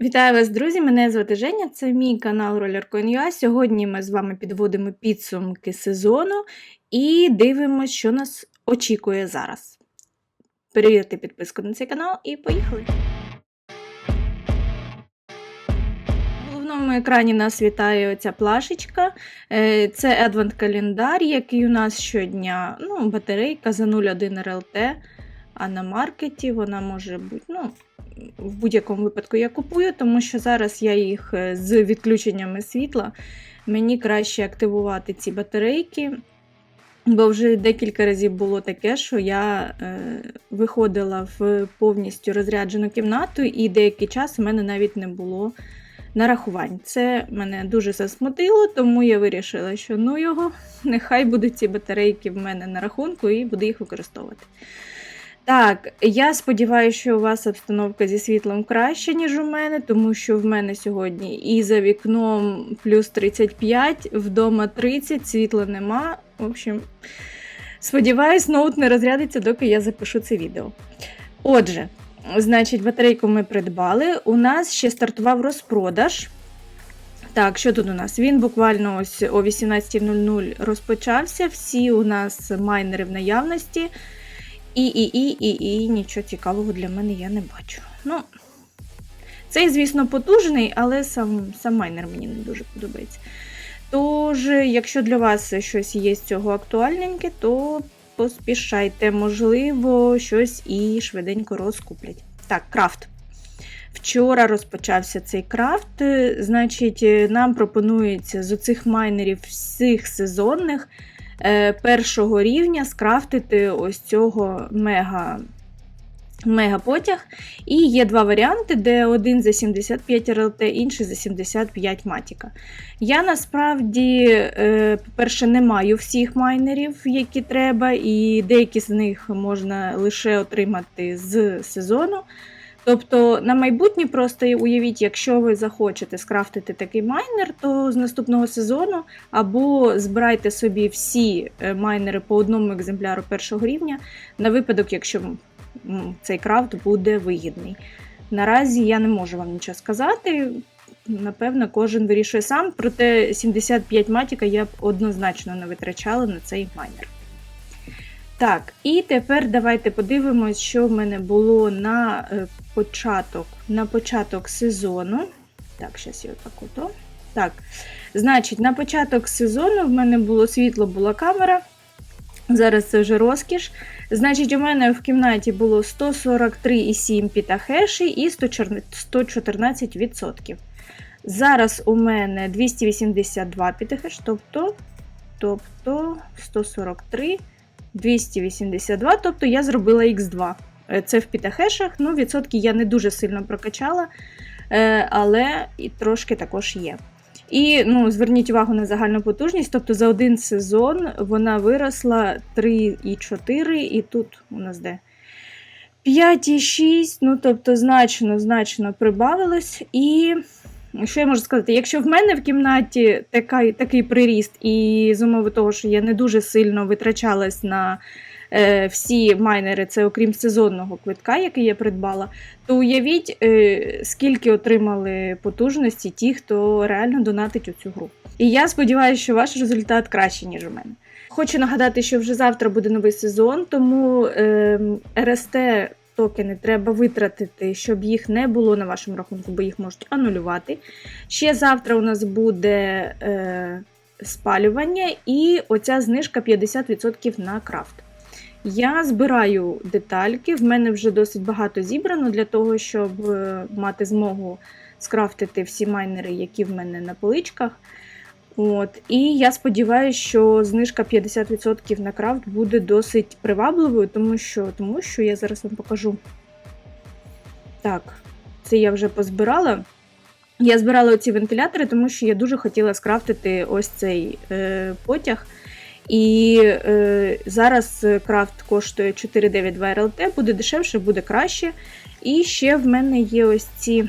Вітаю вас, друзі! Мене звати Женя, це мій канал RollerCoin.ua. Сьогодні ми з вами підводимо підсумки сезону і дивимося, що нас очікує зараз. Перевірте підписку на цей канал і поїхали! На головному екрані нас вітає оця плашечка. Е, Це адвент-календар, який у нас щодня. Ну, батарейка за 0,1 РЛТ. А на маркеті вона може бути. ну, В будь-якому випадку я купую, тому що зараз я їх е, з відключеннями світла. Мені краще активувати ці батарейки. Бо вже декілька разів було таке, що я е, виходила в повністю розряджену кімнату, і деякий час у мене навіть не було нарахувань. Це мене дуже засмутило, тому я вирішила, що ну його, нехай будуть ці батарейки в мене на рахунку і буду їх використовувати. Так, я сподіваюся, що у вас обстановка зі світлом краще, ніж у мене, тому що в мене сьогодні і за вікном плюс 35, вдома 30, світла нема. В общем, сподіваюсь, ноут не розрядиться, доки я запишу це відео. Отже, значить, батарейку ми придбали. У нас ще стартував розпродаж. Так, що тут у нас? Він буквально ось о 18.00 розпочався. Всі у нас майнери в наявності. І, і, і, і, і нічого цікавого для мене я не бачу. Ну, цей, звісно, потужний, але сам сам майнер мені не дуже подобається. Тож, якщо для вас щось є з цього актуальненьке, то поспішайте, можливо, щось і швиденько розкуплять. Так, крафт. Вчора розпочався цей крафт. Значить, нам пропонується з оцих майнерів всіх сезонних. Е, першого рівня скрафтити ось цього мега мегапотяг. І є два варіанти, де один за 75 РЛТ, інший за 75 матіка. Я насправді, е, по-перше, не маю всіх майнерів, які треба, і деякі з них можна лише отримати з сезону. Тобто на майбутнє просто уявіть, якщо ви захочете скрафтити такий майнер, то з наступного сезону або збирайте собі всі е, майнери по одному екземпляру першого рівня на випадок, якщо цей крафт буде вигідний. Наразі я не можу вам нічого сказати. Напевно, кожен вирішує сам, проте 75 матіка я б однозначно не витрачала на цей майнер. Так, і тепер давайте подивимось, що в мене було на е, початок на початок сезону. Так, зараз я отак ото. Так, значить, на початок сезону в мене було світло, була камера. Зараз це вже розкіш. Значить, у мене в кімнаті було 143,7 пітахеші і 114%. Зараз у мене 282 пітахеш, тобто, тобто 143. 282, тобто я зробила Х2. Е, це в пітахешах. Ну, відсотки я не дуже сильно прокачала, е, але і трошки також є. І ну, зверніть увагу на загальну потужність, тобто за один сезон вона виросла 3,4, і тут у нас де 5,6, ну тобто значно значно прибавилось. І що я можу сказати? Якщо в мене в кімнаті така, такий приріст, і з умови того, що я не дуже сильно витрачалась на е, всі майнери, це окрім сезонного квитка, який я придбала, то уявіть, е, скільки отримали потужності ті, хто реально донатить у цю гру. І я сподіваюся, що ваш результат кращий, ніж у мене. Хочу нагадати, що вже завтра буде новий сезон, тому е, РСТ токени треба витратити, щоб їх не було на вашому рахунку, бо їх можуть анулювати. Ще завтра у нас буде е, спалювання і оця знижка 50% на крафт. Я збираю детальки, в мене вже досить багато зібрано для того, щоб е, мати змогу скрафтити всі майнери, які в мене на поличках. От. І я сподіваюся, що знижка 50% на крафт буде досить привабливою, тому що тому що я зараз вам покажу. Так, це я вже позбирала. Я збирала оці вентилятори, тому що я дуже хотіла скрафтити ось цей е, потяг. І е, зараз крафт коштує 492 РЛТ, буде дешевше, буде краще. І ще в мене є ось ці.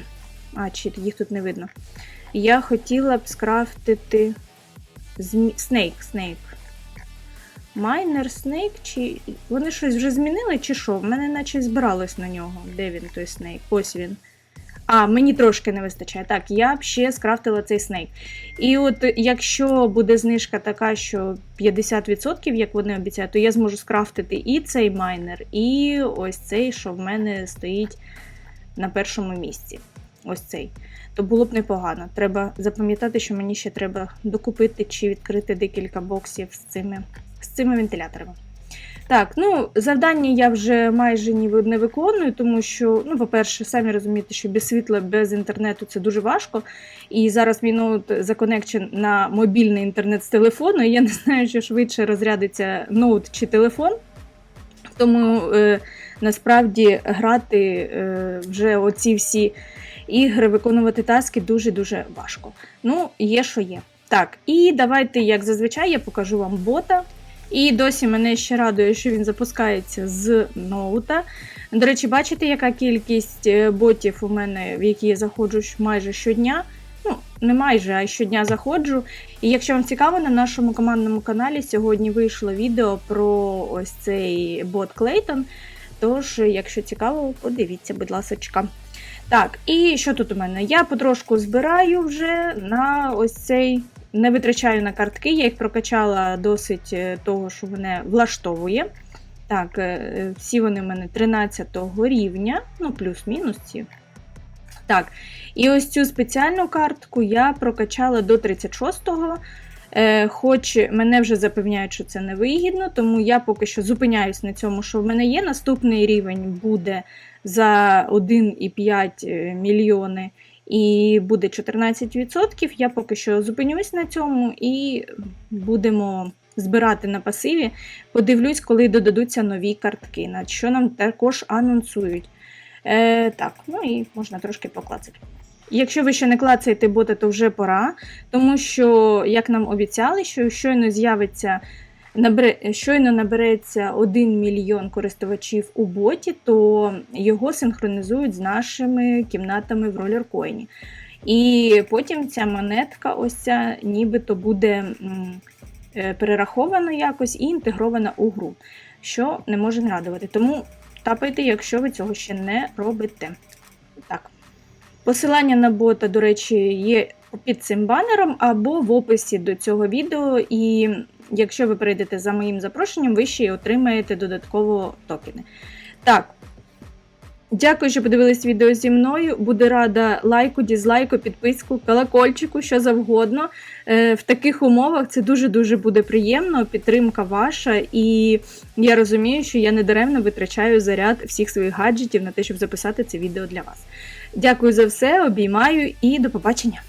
А, чи їх тут не видно. Я хотіла б скрафтити Снейк, Снейк. Майнер, Снейк, чи. Вони щось вже змінили, чи що? В мене наче збиралось на нього. Де він той Снейк? Ось він. А, мені трошки не вистачає. Так, я б ще скрафтила цей снейк. І от якщо буде знижка така, що 50%, як вони обіцяють, то я зможу скрафтити і цей майнер, і ось цей, що в мене стоїть на першому місці. Ось цей. То було б непогано. Треба запам'ятати, що мені ще треба докупити чи відкрити декілька боксів з цими, з цими вентиляторами. Так, ну завдання я вже майже ні не виконую, тому що, ну, по-перше, самі розумієте, що без світла, без інтернету це дуже важко. І зараз мій ноут законекчен на мобільний інтернет з телефону, і я не знаю, що швидше розрядиться ноут чи телефон. Тому е, насправді грати е, вже оці всі ігри, виконувати таски дуже-дуже важко. Ну, є, що є. Так, і давайте, як зазвичай, я покажу вам бота. І досі мене ще радує, що він запускається з ноута. До речі, бачите, яка кількість е, ботів у мене, в які я заходжу майже щодня. Ну, не майже, а щодня заходжу. І якщо вам цікаво, на нашому командному каналі сьогодні вийшло відео про ось цей бот Клейтон. Тож, якщо цікаво, подивіться, будь ласочка. Так, і що тут у мене? Я потрошку збираю вже на ось цей. Не витрачаю на картки, я їх прокачала досить е, того, що мене влаштовує. Так, е, е, всі вони в мене 13 рівня, ну, плюс-мінус ці. Так, і ось цю спеціальну картку я прокачала до 36-го. Е, хоч мене вже запевняють, що це невигідно, тому я поки що зупиняюсь на цьому, що в мене є. Наступний рівень буде за 1,5 мільйони і буде 14%. Я поки що зупинюсь на цьому і будемо збирати на пасиві. Подивлюсь, коли додадуться нові картки, на що нам також анонсують. Е, так, ну і можна трошки поклацати. Якщо ви ще не клацаєте бота, то вже пора, тому що, як нам обіцяли, що щойно з'явиться щойно набереться 1 мільйон користувачів у боті, то його синхронізують з нашими кімнатами в ролеркоїні. І потім ця монетка, ось ця, нібито буде е, перерахована якось і інтегрована у гру, що не може не радувати. Тому тапайте, якщо ви цього ще не робите. Посилання на бота, до речі, є під цим банером або в описі до цього відео. І якщо ви перейдете за моїм запрошенням, ви ще й отримаєте додатково токени. Так. Дякую, що подивились відео зі мною. Буду рада лайку, дізлайку, підписку, колокольчику, що завгодно. Е, В таких умовах це дуже-дуже буде приємно, підтримка ваша, і я розумію, що я недаремно витрачаю заряд всіх своїх гаджетів на те, щоб записати це відео для вас. Дякую за все, обіймаю і до побачення!